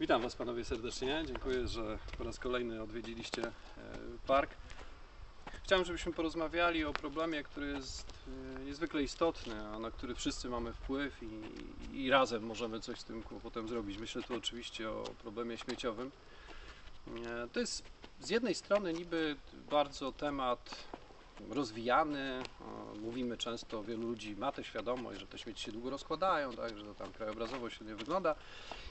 Witam Was panowie serdecznie. Dziękuję, że po raz kolejny odwiedziliście e, park. Chciałem, żebyśmy porozmawiali o problemie, który jest e, niezwykle istotny, a na który wszyscy mamy wpływ i, i razem możemy coś z tym kłopotem zrobić. Myślę tu oczywiście o problemie śmieciowym. E, To jest z jednej strony niby bardzo temat rozwijany. Mówimy często, wielu ludzi ma tę świadomość, że te śmieci się długo rozkładają, tak, że to tam krajobrazowo się nie wygląda.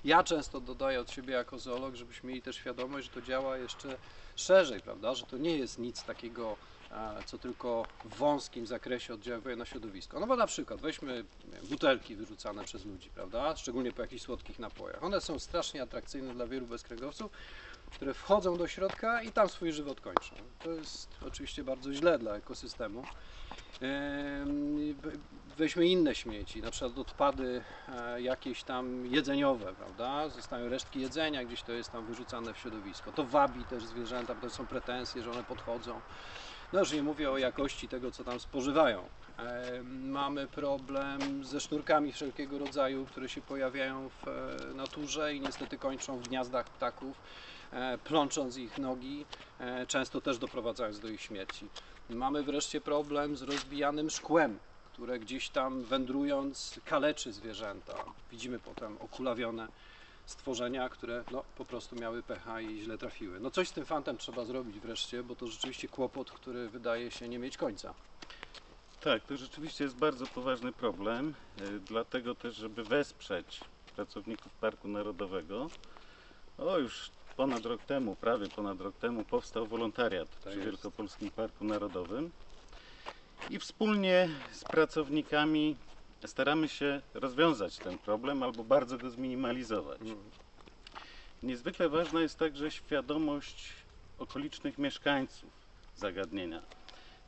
Ja często dodaję od siebie jako zoolog, żebyśmy mieli też świadomość, że to działa jeszcze szerzej, prawda? Że to nie jest nic takiego, e, co tylko w wąskim zakresie oddziałuje na środowisko. No bo na przykład weźmy butelki wyrzucane przez ludzi, prawda? Szczególnie po jakichś słodkich napojach. One są strasznie atrakcyjne dla wielu bezkręgowców, które wchodzą do środka i tam swój żywot kończą. To jest oczywiście bardzo źle dla ekosystemu. Em, we- Weźmy inne śmieci, na przykład odpady e, jakieś tam jedzeniowe, prawda? Zostają resztki jedzenia, gdzieś to jest tam wyrzucane w środowisko. To wabi też zwierzęta, to są pretensje, że one podchodzą. No już nie mówię o jakości tego, co tam spożywają. Mamy problem ze sznurkami wszelkiego rodzaju, które się pojawiają w e, naturze i niestety kończą w gniazdach ptaków, plącząc ich nogi, e, często też doprowadzając do ich śmierci. Mamy wreszcie problem z rozbijanym szkłem, które gdzieś tam wędrując kaleczy zwierzęta. Widzimy potem okulawione stworzenia, które no, po prostu miały pecha i źle trafiły. No coś z tym fantem trzeba zrobić wreszcie, bo to rzeczywiście kłopot, który wydaje się nie mieć końca. Tak, to rzeczywiście jest bardzo poważny problem, y, dlatego też, żeby wesprzeć pracowników Parku Narodowego, o już ponad rok temu, prawie ponad rok temu powstał wolontariat Tak przy jest. Wielkopolskim Parku Narodowym i wspólnie z pracownikami staramy się rozwiązać ten problem albo bardzo go zminimalizować. Niezwykle ważna jest także świadomość okolicznych mieszkańców zagadnienia,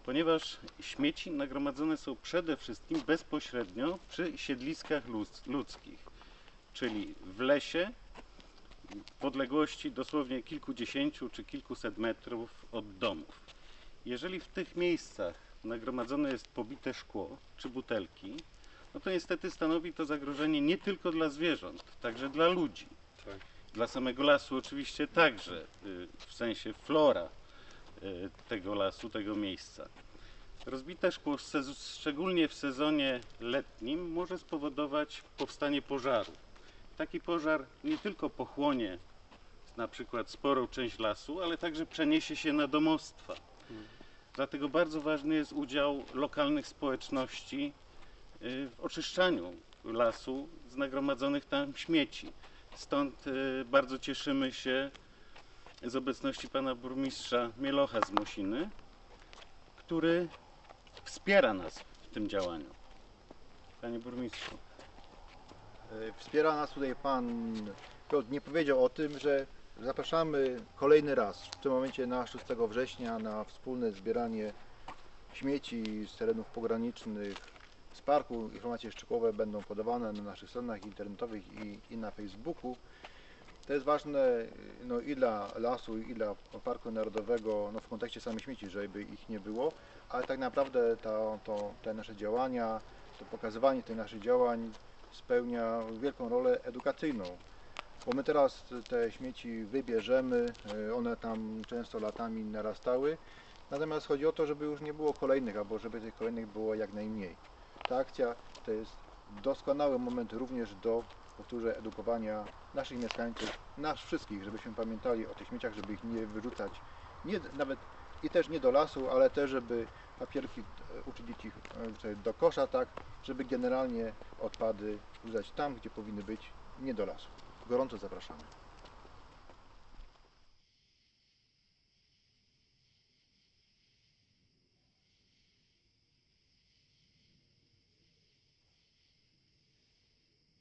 ponieważ śmieci nagromadzone są przede wszystkim bezpośrednio przy siedliskach ludz- ludzkich, czyli w lesie, w odległości dosłownie kilkudziesięciu czy kilkuset metrów od domów. Jeżeli w tych miejscach nagromadzone jest pobite szkło czy butelki, no to niestety stanowi to zagrożenie nie tylko dla zwierząt, także dla ludzi. Tak. Dla samego lasu oczywiście także, y, w sensie flora y, tego lasu, tego miejsca. Rozbite szkło, szczególnie w sezonie letnim, może spowodować powstanie pożaru. Taki pożar nie tylko pochłonie na przykład sporą część lasu, ale także przeniesie się na domostwa. Dlatego bardzo ważny jest udział lokalnych społeczności y, w oczyszczaniu lasu z nagromadzonych tam śmieci. Stąd y, bardzo cieszymy się z obecności pana burmistrza Mielocha z Mosiny, który wspiera nas w tym działaniu. Panie burmistrzu. E, Wspiera nas tutaj pan Piotr. Nie powiedział o tym, że zapraszamy kolejny raz, w tym momencie na 6 września, na wspólne zbieranie śmieci z terenów pogranicznych z parku. Informacje szczegółowe będą podawane na naszych stronach internetowych i, i na Facebooku. To jest ważne no, i dla lasu, i dla Parku Narodowego no, w kontekście samych śmieci, żeby ich nie było, ale tak naprawdę to, to, te nasze działania, to pokazywanie tych naszych działań spełnia wielką rolę edukacyjną. Bo my teraz te śmieci wybierzemy, y, one tam często latami narastały, natomiast chodzi o to, żeby już nie było kolejnych, albo żeby tych kolejnych było jak najmniej. Ta akcja to jest doskonały moment również do, powtórzę, edukowania naszych mieszkańców, nas wszystkich, żebyśmy pamiętali o tych śmieciach, żeby ich nie wyrzucać, nie, nawet i też nie do lasu, ale też, żeby papierki e, uczynić ich e, do kosza, tak, żeby generalnie odpady wrzucać tam, gdzie powinny być, nie do lasu. Gorąco zapraszamy.